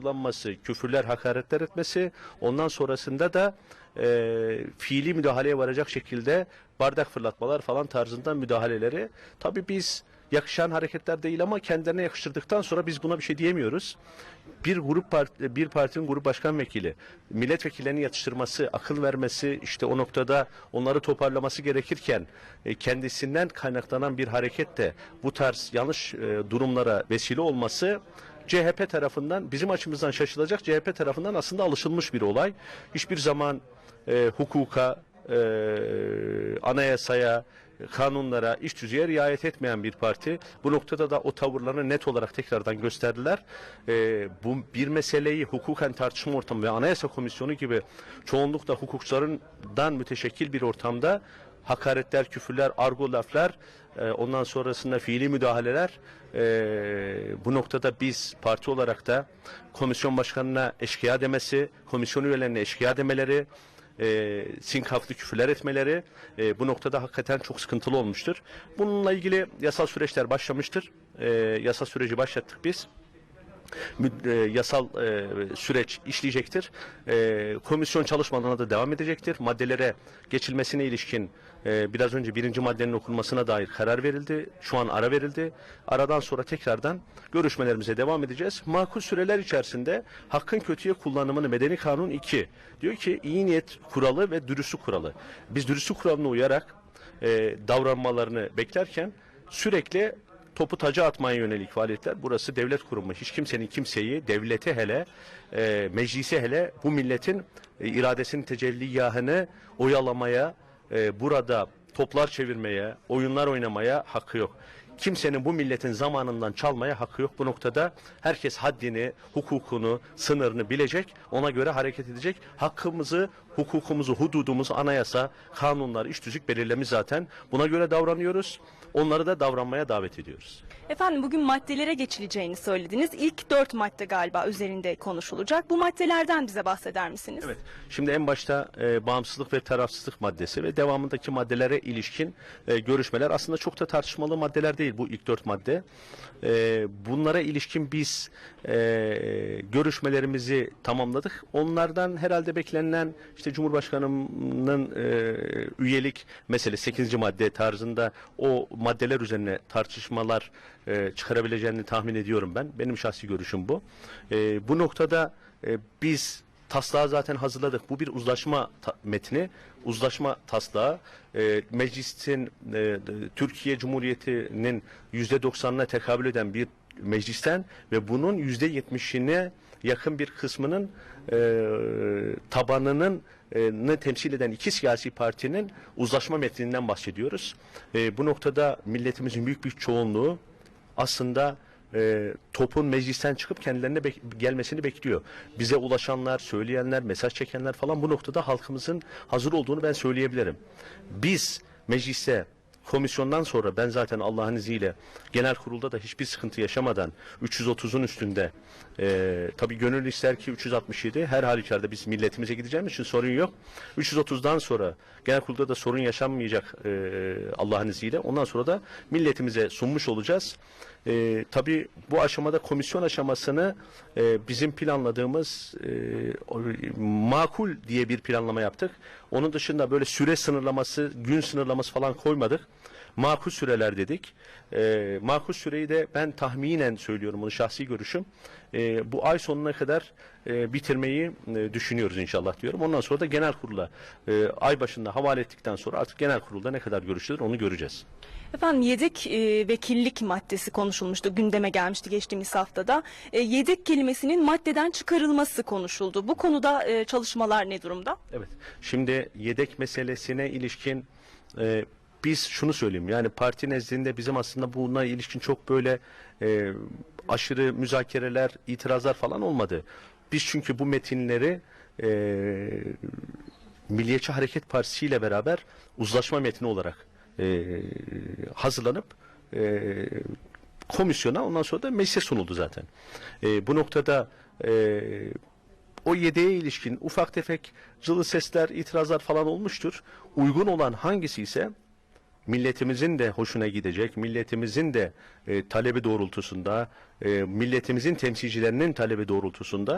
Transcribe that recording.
kullanması, küfürler, hakaretler etmesi, ondan sonrasında da e, fiili müdahaleye varacak şekilde bardak fırlatmalar falan tarzında müdahaleleri. Tabii biz yakışan hareketler değil ama kendilerine yakıştırdıktan sonra biz buna bir şey diyemiyoruz. Bir grup part- bir partinin grup başkan vekili milletvekillerinin yatıştırması, akıl vermesi, işte o noktada onları toparlaması gerekirken e, kendisinden kaynaklanan bir hareketle bu tarz yanlış e, durumlara vesile olması CHP tarafından bizim açımızdan şaşılacak CHP tarafından aslında alışılmış bir olay. Hiçbir zaman e, hukuka, e, anayasaya, kanunlara, iş tüzüğe riayet etmeyen bir parti. Bu noktada da o tavırlarını net olarak tekrardan gösterdiler. E, bu bir meseleyi hukuken tartışma ortamı ve anayasa komisyonu gibi çoğunlukla hukukçularından müteşekkil bir ortamda hakaretler, küfürler, argo laflar, e, ondan sonrasında fiili müdahaleler e, bu noktada biz parti olarak da komisyon başkanına eşkıya demesi, komisyon üyelerine eşkıya demeleri, e, sinkaflı küfürler etmeleri e, bu noktada hakikaten çok sıkıntılı olmuştur. Bununla ilgili yasal süreçler başlamıştır. E, yasal süreci başlattık biz yasal e, süreç işleyecektir. E, komisyon çalışmalarına da devam edecektir. Maddelere geçilmesine ilişkin e, biraz önce birinci maddenin okunmasına dair karar verildi. Şu an ara verildi. Aradan sonra tekrardan görüşmelerimize devam edeceğiz. Makul süreler içerisinde hakkın kötüye kullanımını Medeni Kanun 2 diyor ki iyi niyet kuralı ve dürüstlük kuralı. Biz dürüstlük kuralına uyarak e, davranmalarını beklerken sürekli topu taca atmaya yönelik faaliyetler. Burası devlet kurumu. Hiç kimsenin kimseyi, devlete hele, e, meclise hele bu milletin e, iradesinin tecelliyahını oyalamaya, e, burada toplar çevirmeye, oyunlar oynamaya hakkı yok. Kimsenin bu milletin zamanından çalmaya hakkı yok. Bu noktada herkes haddini, hukukunu, sınırını bilecek, ona göre hareket edecek. Hakkımızı, hukukumuzu, hududumuzu, anayasa, kanunlar, iş tüzük belirlemiş zaten. Buna göre davranıyoruz. Onları da davranmaya davet ediyoruz. Efendim bugün maddelere geçileceğini söylediniz. İlk dört madde galiba üzerinde konuşulacak. Bu maddelerden bize bahseder misiniz? Evet. Şimdi en başta e, bağımsızlık ve tarafsızlık maddesi ve devamındaki maddelere ilişkin e, görüşmeler aslında çok da tartışmalı maddeler değil bu ilk dört madde. E, bunlara ilişkin biz e, görüşmelerimizi tamamladık. Onlardan herhalde beklenilen işte Cumhurbaşkanı'nın e, üyelik meselesi 8. madde tarzında o maddeler üzerine tartışmalar e, çıkarabileceğini tahmin ediyorum ben. Benim şahsi görüşüm bu. E, bu noktada e, biz taslağı zaten hazırladık. Bu bir uzlaşma metni, uzlaşma taslağı. E, meclisin e, Türkiye Cumhuriyeti'nin yüzde doksanına tekabül eden bir meclisten ve bunun yüzde yetmişine yakın bir kısmının e, tabanının ne temsil eden iki siyasi partinin uzlaşma metninden bahsediyoruz. E, bu noktada milletimizin büyük bir çoğunluğu aslında e, topun meclisten çıkıp kendilerine bek- gelmesini bekliyor. Bize ulaşanlar, söyleyenler, mesaj çekenler falan bu noktada halkımızın hazır olduğunu ben söyleyebilirim. Biz mecliste komisyondan sonra ben zaten Allah'ın izniyle genel kurulda da hiçbir sıkıntı yaşamadan 330'un üstünde e, tabii gönül ister ki 367 her halükarda biz milletimize gideceğimiz için sorun yok. 330'dan sonra genel kurulda da sorun yaşanmayacak e, Allah'ın izniyle. Ondan sonra da milletimize sunmuş olacağız. E, tabii bu aşamada komisyon aşamasını e, bizim planladığımız e, makul diye bir planlama yaptık. Onun dışında böyle süre sınırlaması, gün sınırlaması falan koymadık. Makul süreler dedik. E, makul süreyi de ben tahminen söylüyorum bunu şahsi görüşüm. E, bu ay sonuna kadar e, bitirmeyi e, düşünüyoruz inşallah diyorum. Ondan sonra da genel kurula e, ay başında havale ettikten sonra artık genel kurulda ne kadar görüşülür onu göreceğiz. Efendim yedek e, vekillik maddesi konuşulmuştu. Gündeme gelmişti geçtiğimiz haftada. E, yedek kelimesinin maddeden çıkarılması konuşuldu. Bu konuda e, çalışmalar ne durumda? Evet. Şimdi yedek meselesine ilişkin e, biz şunu söyleyeyim. Yani parti nezdinde bizim aslında buna ilişkin çok böyle e, aşırı müzakereler, itirazlar falan olmadı. Biz çünkü bu metinleri e, Milliyetçi Hareket Partisi ile beraber uzlaşma metni olarak e, hazırlanıp e, komisyona ondan sonra da meclise sunuldu zaten. E, bu noktada e, o yedeğe ilişkin ufak tefek cılı sesler, itirazlar falan olmuştur. Uygun olan hangisi ise milletimizin de hoşuna gidecek, milletimizin de e, talebi doğrultusunda, e, milletimizin temsilcilerinin talebi doğrultusunda